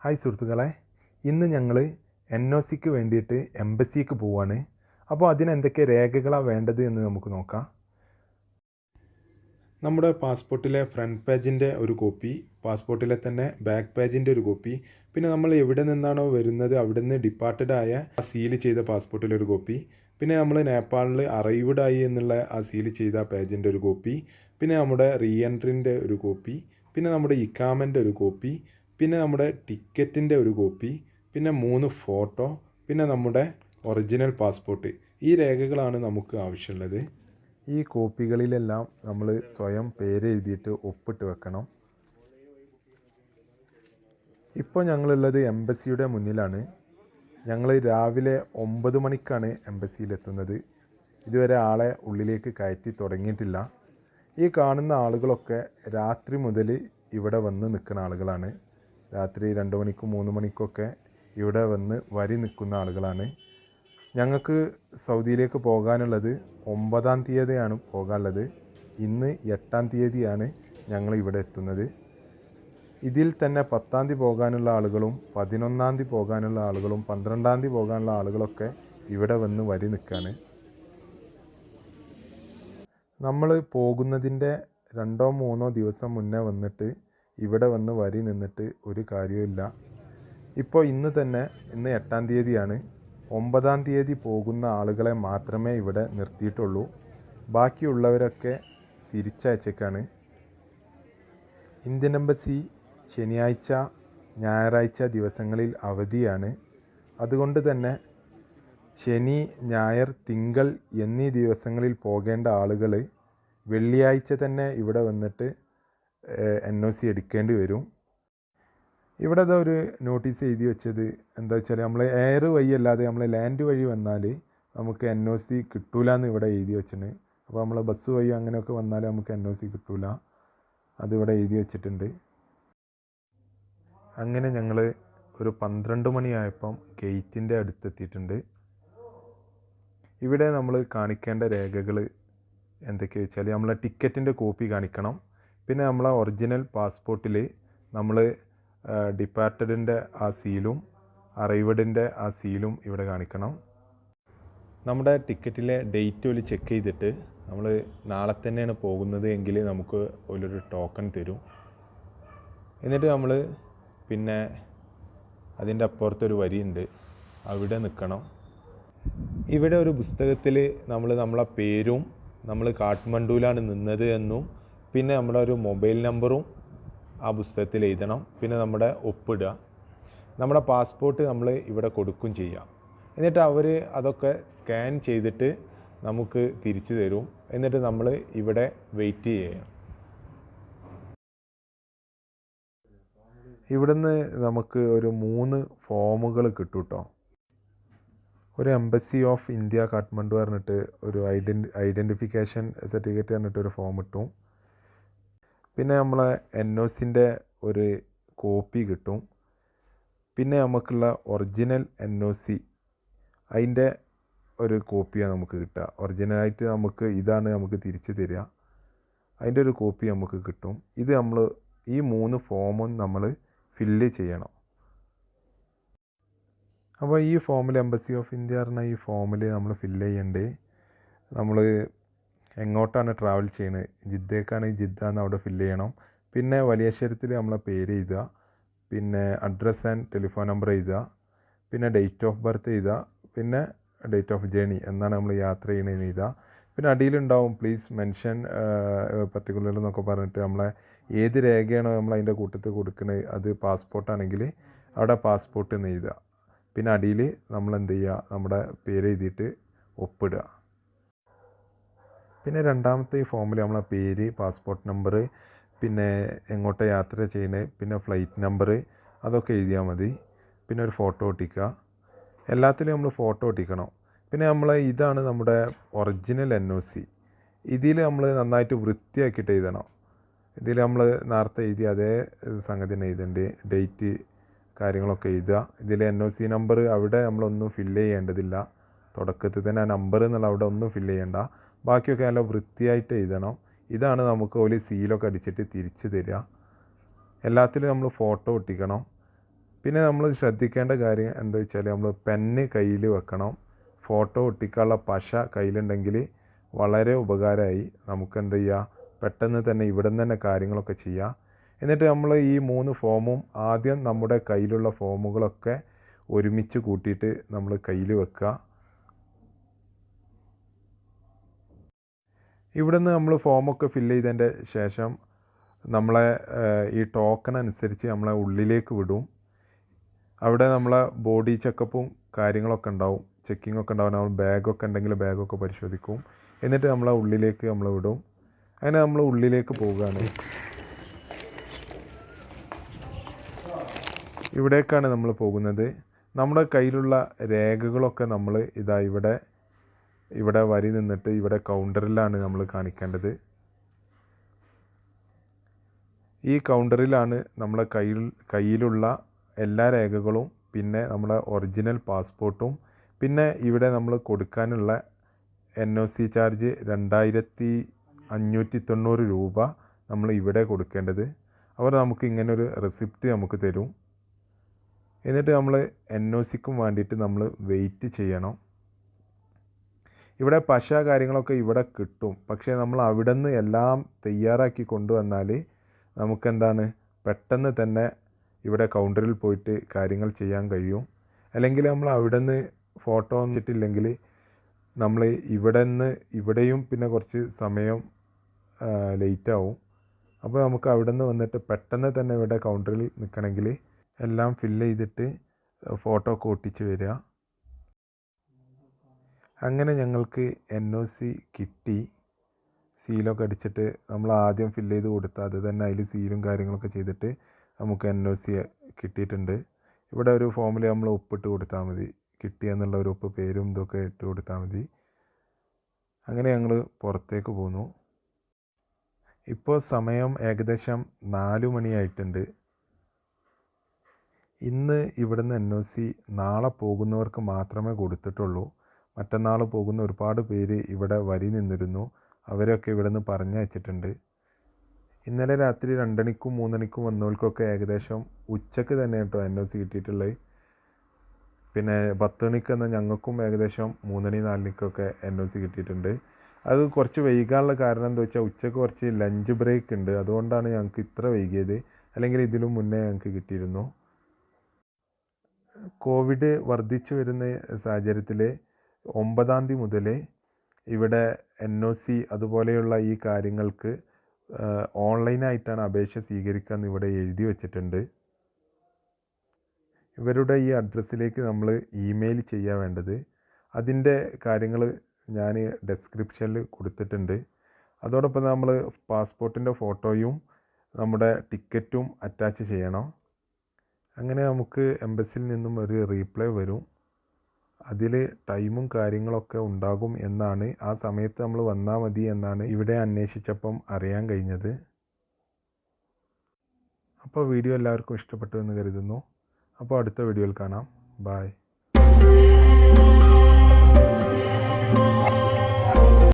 Hi സുഹൃത്തുക്കളെ. ഇന്ന് ഞങ്ങൾ എൻ ഒ സിക്ക് വേണ്ടിയിട്ട് എംബസിക്ക് പോവാണ്. അപ്പോൾ അതിന് എന്തൊക്കെ രേഖകളാണ് വേണ്ടത് എന്ന് നമുക്ക് നോക്കാം. നമ്മുടെ പാസ്പോർട്ടിലെ ഫ്രണ്ട് പേജിന്റെ ഒരു കോപ്പി പാസ്പോർട്ടിലെ തന്നെ ബാക്ക് പേജിന്റെ ഒരു കോപ്പി പിന്നെ നമ്മൾ എവിടെ നിന്നാണോ വരുന്നത് അവിടെ നിന്ന് ഡിപ്പാർട്ടഡ് ആയ ആ സീൽ ചെയ്ത പാസ്പോർട്ടിലെ ഒരു കോപ്പി പിന്നെ നമ്മൾ നേപ്പാളിൽ അറൈവ്ഡായി എന്നുള്ള ആ സീൽ ചെയ്ത പേജിന്റെ ഒരു കോപ്പി പിന്നെ നമ്മുടെ റീ എൻട്രിന്റെ ഒരു കോപ്പി പിന്നെ നമ്മുടെ ഇക്കാമന്റെ ഒരു കോപ്പി പിന്നെ നമ്മുടെ ടിക്കറ്റിന്റെ ഒരു കോപ്പി പിന്നെ മൂന്ന് ഫോട്ടോ പിന്നെ നമ്മുടെ ഒറിജിനൽ പാസ്പോർട്ട്. ഈ രേഖകളാണ് നമുക്ക് ആവശ്യമുള്ളത്. ഈ കോപ്പികളിലെല്ലാം നമ്മൾ സ്വയം പേര് എഴുതിയിട്ട് ഒപ്പിട്ട് വെക്കണം. ഇപ്പോൾ ഞങ്ങളുള്ളത് എംബസിയുടെ മുന്നിലാണ്. ഞങ്ങൾ രാവിലെ ഒമ്പത് മണിക്കാണ് എംബസിയിലെത്തുന്നത്. ഇതുവരെ ആളെ ഉള്ളിലേക്ക് കയറ്റി തുടങ്ങിയിട്ടില്ല. ഈ കാണുന്ന ആളുകളൊക്കെ രാത്രി മുതൽ ഇവിടെ വന്ന് നിൽക്കുന്ന ആളുകളാണ്. രാത്രി രണ്ട് മണിക്കും മൂന്ന് മണിക്കൊക്കെ ഇവിടെ വന്ന് വരി നിൽക്കുന്ന ആളുകളാണ്. ഞങ്ങൾക്ക് സൗദിയിലേക്ക് പോകാനുള്ളത് ഒമ്പതാം തീയതിയാണ് പോകാനുള്ളത്. ഇന്ന് എട്ടാം തീയതിയാണ് ഞങ്ങൾ ഇവിടെ എത്തുന്നത്. ഇതിൽ തന്നെ പത്താം തീയതി പോകാനുള്ള ആളുകളും പതിനൊന്നാം തീയതി പോകാനുള്ള ആളുകളും പന്ത്രണ്ടാം തീയതി പോകാനുള്ള ആളുകളൊക്കെ ഇവിടെ വന്ന് വരി നിൽക്കുകയാണ്. നമ്മൾ പോകുന്നതിന്റെ രണ്ടോ മൂന്നോ ദിവസം മുന്നേ വന്നിട്ട് ഇവിടെ വന്ന് വരി നിന്നിട്ട് ഒരു കാര്യവുമില്ല. ഇപ്പോൾ ഇന്ന് തന്നെ ഇന്ന് എട്ടാം തീയതിയാണ്. ഒമ്പതാം തീയതി പോകുന്ന ആളുകളെ മാത്രമേ ഇവിടെ നിർത്തിയിട്ടുള്ളൂ. ബാക്കിയുള്ളവരൊക്കെ തിരിച്ചയച്ചേക്കാണ്. ഇന്ത്യൻ എംബസി ശനിയാഴ്ച ഞായറാഴ്ച ദിവസങ്ങളിൽ അവധിയാണ്. അതുകൊണ്ട് തന്നെ ശനി ഞായർ തിങ്കൾ എന്നീ ദിവസങ്ങളിൽ പോകേണ്ട ആളുകൾ വെള്ളിയാഴ്ച തന്നെ ഇവിടെ വന്നിട്ട് എൻ ഒ സി എടുക്കേണ്ടി വരും. ഇവിടെ ഇതാ ഒരു നോട്ടീസ് എഴുതി വെച്ചത് എന്താ വെച്ചാൽ നമ്മൾ എയർ വഴി അല്ലാതെ നമ്മൾ ലാൻഡ് വഴി വന്നാൽ നമുക്ക് എൻ ഒ സി കിട്ടൂല എന്ന് ഇവിടെ എഴുതി വെച്ചിട്ടുണ്ട്. അപ്പോൾ നമ്മൾ ബസ് വഴി അങ്ങനെയൊക്കെ വന്നാൽ നമുക്ക് എൻ ഒ സി കിട്ടൂല. അതിവിടെ എഴുതി വെച്ചിട്ടുണ്ട്. അങ്ങനെ ഞങ്ങൾ ഒരു പന്ത്രണ്ട് മണിയായപ്പം ഗേറ്റിന്റെ അടുത്തെത്തിയിട്ടുണ്ട്. ഇവിടെ നമ്മൾ കാണിക്കേണ്ട രേഖകൾ എന്തൊക്കെയാ വെച്ചാൽ നമ്മളെ ടിക്കറ്റിന്റെ കോപ്പി കാണിക്കണം. പിന്നെ നമ്മളെ ഒറിജിനൽ പാസ്പോർട്ടിൽ നമ്മൾ ഡിപ്പാർട്ടഡിന്റെ ആ സീലും അറൈവഡിന്റെ ആ സീലും ഇവിടെ കാണിക്കണം. നമ്മുടെ ടിക്കറ്റിലെ ഡേറ്റ് ഒരു ചെക്ക് ചെയ്തിട്ട് നമ്മൾ നാളെ തന്നെയാണ് പോകുന്നത് എങ്കിൽ നമുക്ക് ഒരു ടോക്കൺ തരും. എന്നിട്ട് നമ്മൾ പിന്നെ അതിന്റെ അപ്പുറത്തൊരു വരിയുണ്ട് അവിടെ നിൽക്കണം ഇവിടെ ഒരു പുസ്തകത്തിൽ നമ്മൾ നമ്മളെ പേരും നമ്മൾ കാഠ്മണ്ഡുവിലാണ് നിന്നത് എന്നും പിന്നെ നമ്മുടെ ഒരു മൊബൈൽ നമ്പറും ആ പുസ്തകത്തിൽ എഴുതണം. പിന്നെ നമ്മുടെ ഒപ്പിടുക. നമ്മുടെ പാസ്പോർട്ട് നമ്മൾ ഇവിടെ കൊടുക്കും ചെയ്യാം എന്നിട്ട് അവർ അതൊക്കെ സ്കാൻ ചെയ്തിട്ട് നമുക്ക് തിരിച്ചു തരും. എന്നിട്ട് നമ്മൾ ഇവിടെ വെയിറ്റ് ചെയ്യാം ഇവിടുന്ന് നമുക്ക് ഒരു മൂന്ന് ഫോമുകൾ കിട്ടും കേട്ടോ ഒരു എംബസി ഓഫ് ഇന്ത്യ കാഠ്മണ്ഡു പറഞ്ഞിട്ട് ഒരു ഐഡൻ ഐഡന്റിഫിക്കേഷൻ സർട്ടിഫിക്കറ്റ് പറഞ്ഞിട്ട് ഒരു ഫോം കിട്ടും. പിന്നെ നമ്മളെ എൻ ഒ സിന്റെ ഒരു കോപ്പി കിട്ടും. പിന്നെ നമുക്കുള്ള ഒറിജിനൽ എൻ ഒ സി അതിന്റെ ഒരു കോപ്പിയാണ് നമുക്ക് കിട്ടുക. ഒറിജിനലായിട്ട് നമുക്ക് ഇതാണ് നമുക്ക് തിരിച്ച് തരിക. അതിന്റെ ഒരു കോപ്പി നമുക്ക് കിട്ടും. ഇത് നമ്മൾ ഈ മൂന്ന് ഫോമും നമ്മൾ ഫില്ല് ചെയ്യണം. അപ്പോൾ ഈ ഫോമിൽ എംബസി ഓഫ് ഇന്ത്യ പറഞ്ഞ ഈ ഫോമിൽ നമ്മൾ ഫില്ല് ചെയ്യേണ്ടത് നമ്മൾ എങ്ങോട്ടാണ് ട്രാവൽ ചെയ്യുന്നത് ജിദ്ദേക്കാണ് ജിദ്ദ എന്ന് അവിടെ ഫില്ല് ചെയ്യണം. പിന്നെ വലിയ അക്ഷരത്തിൽ നമ്മളെ പേര് എഴുതുക. പിന്നെ അഡ്രസ്സ് ആൻഡ് ടെലിഫോൺ നമ്പർ എഴുതുക. പിന്നെ ഡേറ്റ് ഓഫ് ബർത്ത് എഴുതുക. പിന്നെ ഡേറ്റ് ഓഫ് ജേണി എന്നാണ് നമ്മൾ യാത്ര ചെയ്യണതെന്ന് എഴുതുക. പിന്നെ അടിയിലുണ്ടാവും. പ്ലീസ് മെൻഷൻ പർട്ടിക്കുലർ എന്നൊക്കെ പറഞ്ഞിട്ട് നമ്മളെ ഏത് രേഖയാണോ നമ്മൾ അതിന്റെ കൂട്ടത്തിൽ കൊടുക്കുന്നത് അത് പാസ്പോർട്ടാണെങ്കിൽ അവിടെ പാസ്പോർട്ട് എന്ന് എഴുതുക. പിന്നെ അടിയിൽ നമ്മൾ എന്ത് ചെയ്യുക? നമ്മുടെ പേര് എഴുതിയിട്ട് ഒപ്പിടുക. പിന്നെ രണ്ടാമത്തെ ഫോമിൽ നമ്മളെ പേര് പാസ്പോർട്ട് നമ്പർ പിന്നെ എങ്ങോട്ട് യാത്ര ചെയ്യണേ പിന്നെ ഫ്ലൈറ്റ് നമ്പർ അതൊക്കെ എഴുതിയാൽ മതി. പിന്നെ ഒരു ഫോട്ടോ ഒട്ടിക്കുക. എല്ലാത്തിലും നമ്മൾ ഫോട്ടോ ഒട്ടിക്കണം. പിന്നെ നമ്മൾ ഇതാണ് നമ്മുടെ ഒറിജിനൽ എൻ ഒ സി ഇതിൽ നമ്മൾ നന്നായിട്ട് വൃത്തിയാക്കിയിട്ട് എഴുതണം. ഇതിൽ നമ്മൾ നേരത്തെ എഴുതിയ അതേ സംഗതി തന്നെ എഴുതേണ്ടത് ഡേറ്റ് കാര്യങ്ങളൊക്കെ എഴുതുക. ഇതിൽ എൻ ഒ സി നമ്പർ അവിടെ നമ്മളൊന്നും ഫില്ല് ചെയ്യേണ്ടതില്ല. തുടക്കത്തിൽ തന്നെ ആ നമ്പർ എന്നുള്ള അവിടെ ഒന്നും ഫില്ല് ചെയ്യേണ്ട. ബാക്കിയൊക്കെ നല്ല വൃത്തിയായിട്ട് എഴുതണം. ഇതാണ് നമുക്ക് ഒരു സീലൊക്കെ അടിച്ചിട്ട് തിരിച്ചു തരിക. എല്ലാത്തിലും നമ്മൾ ഫോട്ടോ ഒട്ടിക്കണം. പിന്നെ നമ്മൾ ശ്രദ്ധിക്കേണ്ട കാര്യം എന്താ വെച്ചാൽ നമ്മൾ പെന്ന് കയ്യിൽ വെക്കണം. ഫോട്ടോ ഒട്ടിക്കാനുള്ള പശ കയ്യിലുണ്ടെങ്കിൽ വളരെ ഉപകാരമായി നമുക്ക് എന്ത് ചെയ്യുക പെട്ടെന്ന് തന്നെ ഇവിടെ നിന്ന് തന്നെ കാര്യങ്ങളൊക്കെ ചെയ്യാം. എന്നിട്ട് നമ്മൾ ഈ മൂന്ന് ഫോമും ആദ്യം നമ്മുടെ കയ്യിലുള്ള ഫോമുകളൊക്കെ ഒരുമിച്ച് കൂട്ടിയിട്ട് നമ്മൾ കയ്യിൽ വെക്കുക. ഇവിടെ നിന്ന് നമ്മൾ ഫോമൊക്കെ ഫില്ല് ചെയ്തതിന്റെ ശേഷം നമ്മളെ ഈ ടോക്കൺ അനുസരിച്ച് നമ്മളെ ഉള്ളിലേക്ക് വിടും. അവിടെ നമ്മളെ ബോഡി ചെക്കപ്പും കാര്യങ്ങളൊക്കെ ഉണ്ടാവും. ചെക്കിംഗ് ഒക്കെ ഉണ്ടാവും. നമ്മൾ ബാഗൊക്കെ ഉണ്ടെങ്കിൽ ബാഗൊക്കെ പരിശോധിക്കും. എന്നിട്ട് നമ്മളെ ഉള്ളിലേക്ക് നമ്മൾ വിടും. അങ്ങനെ നമ്മൾ ഉള്ളിലേക്ക് പോവുകയാണ്. ഇവിടേക്കാണ് നമ്മൾ പോകുന്നത്. നമ്മുടെ കയ്യിലുള്ള രേഖകളൊക്കെ നമ്മൾ ഇതാ ഇവിടെ ഇവിടെ വരി നിന്നിട്ട് ഇവിടെ കൗണ്ടറിലാണ് നമ്മൾ കാണിക്കേണ്ടത്. ഈ കൗണ്ടറിലാണ് നമ്മളെ കയ്യിൽ കയ്യിലുള്ള എല്ലാ രേഖകളും പിന്നെ നമ്മുടെ ഒറിജിനൽ പാസ്പോർട്ടും പിന്നെ ഇവിടെ നമ്മൾ കൊടുക്കാനുള്ള എൻ ഒ സി ചാർജ് രണ്ടായിരത്തി അഞ്ഞൂറ്റി തൊണ്ണൂറ് രൂപ നമ്മൾ ഇവിടെ കൊടുക്കേണ്ടത്. അവർ നമുക്ക് ഇങ്ങനെ ഒരു റെസിപ്റ്റ് നമുക്ക് തരും. എന്നിട്ട് നമ്മൾ എൻ ഒ സിക്കും വേണ്ടിയിട്ട് നമ്മൾ വെയിറ്റ് ചെയ്യണം. ഇവിടെ പശ കാര്യങ്ങളൊക്കെ ഇവിടെ കിട്ടും. പക്ഷേ നമ്മൾ അവിടെ നിന്ന് എല്ലാം തയ്യാറാക്കി കൊണ്ടുവന്നാൽ നമുക്കെന്താണ്? പെട്ടെന്ന് തന്നെ ഇവിടെ കൗണ്ടറിൽ പോയിട്ട് കാര്യങ്ങൾ ചെയ്യാൻ കഴിയും. അല്ലെങ്കിൽ നമ്മൾ അവിടെ നിന്ന് ഫോട്ടോ വന്നിട്ടില്ലെങ്കിൽ നമ്മൾ ഇവിടെ നിന്ന് ഇവിടെയും പിന്നെ കുറച്ച് സമയം ലേറ്റാവും അപ്പോൾ നമുക്ക് അവിടെ നിന്ന് വന്നിട്ട് പെട്ടെന്ന് തന്നെ ഇവിടെ കൗണ്ടറിൽ നിൽക്കണമെങ്കിൽ എല്ലാം ഫില്ല് ചെയ്തിട്ട് ഫോട്ടോ ഒക്കെ ഒട്ടിച്ച് വരിക. അങ്ങനെ ഞങ്ങൾക്ക് എൻ ഒ സി കിട്ടി. സീലൊക്കെ അടിച്ചിട്ട് നമ്മൾ ആദ്യം ഫില്ല് ചെയ്ത് കൊടുത്ത അത് തന്നെ അതിൽ സീലും കാര്യങ്ങളൊക്കെ ചെയ്തിട്ട് നമുക്ക് എൻ ഒ സി കിട്ടിയിട്ടുണ്ട്. ഇവിടെ ഒരു ഫോമിൽ നമ്മൾ ഒപ്പിട്ട് കൊടുത്താൽ മതി. കിട്ടിയെന്നുള്ള ഒരു ഒപ്പ് പേരും ഇതൊക്കെ ഇട്ട് കൊടുത്താൽ മതി. അങ്ങനെ ഞങ്ങൾ പുറത്തേക്ക് പോന്നു. ഇപ്പോൾ സമയം ഏകദേശം നാല് മണിയായിട്ടുണ്ട് ഇന്ന് ഇവിടുന്ന് എൻ ഒ സി നാളെ പോകുന്നവർക്ക് മാത്രമേ കൊടുത്തിട്ടുള്ളൂ. മറ്റന്നാൾ പോകുന്ന ഒരുപാട് പേര് ഇവിടെ വരി നിന്നിരുന്നു. അവരൊക്കെ ഇവിടെ നിന്ന് പറഞ്ഞയച്ചിട്ടുണ്ട് ഇന്നലെ രാത്രി രണ്ടണിക്കും മൂന്നണിക്കും വന്നവർക്കൊക്കെ ഏകദേശം ഉച്ചയ്ക്ക് തന്നെ കേട്ടോ എൻ ഒ സി കിട്ടിയിട്ടുള്ളത്. പിന്നെ പത്ത് മണിക്ക് എന്നാൽ ഞങ്ങൾക്കും ഏകദേശം മൂന്നണി നാലണിക്കൊക്കെ എൻ ഒ സി കിട്ടിയിട്ടുണ്ട്. അത് കുറച്ച് വൈകാനുള്ള കാരണം എന്താ വെച്ചാൽ ഉച്ചയ്ക്ക് കുറച്ച് ലഞ്ച് ബ്രേക്ക് ഉണ്ട്. അതുകൊണ്ടാണ് ഞങ്ങൾക്ക് ഇത്ര വൈകിയത്. അല്ലെങ്കിൽ ഇതിലും മുന്നേ ഞങ്ങൾക്ക് കിട്ടിയിരുന്നു. കോവിഡ് വർദ്ധിച്ചു വരുന്ന സാഹചര്യത്തിൽ ഒമ്പതാം തീയതി മുതൽ ഇവിടെ എൻ ഒ സി അതുപോലെയുള്ള ഈ കാര്യങ്ങൾക്ക് ഓൺലൈനായിട്ടാണ് അപേക്ഷ സ്വീകരിക്കുക എന്ന് ഇവിടെ എഴുതി വച്ചിട്ടുണ്ട്. ഇവരുടെ ഈ അഡ്രസ്സിലേക്ക് നമ്മൾ ഇമെയിൽ ചെയ്യാൻ വേണ്ടത്. അതിന്റെ കാര്യങ്ങൾ ഞാൻ ഡെസ്ക്രിപ്ഷനിൽ കൊടുത്തിട്ടുണ്ട്. അതോടൊപ്പം നമ്മൾ പാസ്പോർട്ടിന്റെ ഫോട്ടോയും നമ്മുടെ ടിക്കറ്റും അറ്റാച്ച് ചെയ്യണം. അങ്ങനെ നമുക്ക് എംബസിയിൽ നിന്നും ഒരു റീപ്ലൈ വരും. അതിൽ ടൈമും കാര്യങ്ങളൊക്കെ ഉണ്ടാകും എന്നാണ് ആ സമയത്ത് നമ്മൾ വന്നാൽ മതി എന്നാണ് ഇവിടെ അന്വേഷിച്ചപ്പം അറിയാൻ കഴിഞ്ഞത്. അപ്പോൾ വീഡിയോ എല്ലാവർക്കും ഇഷ്ടപ്പെട്ടു എന്ന് കരുതുന്നു. അപ്പോൾ അടുത്ത വീഡിയോയിൽ കാണാം. ബായ്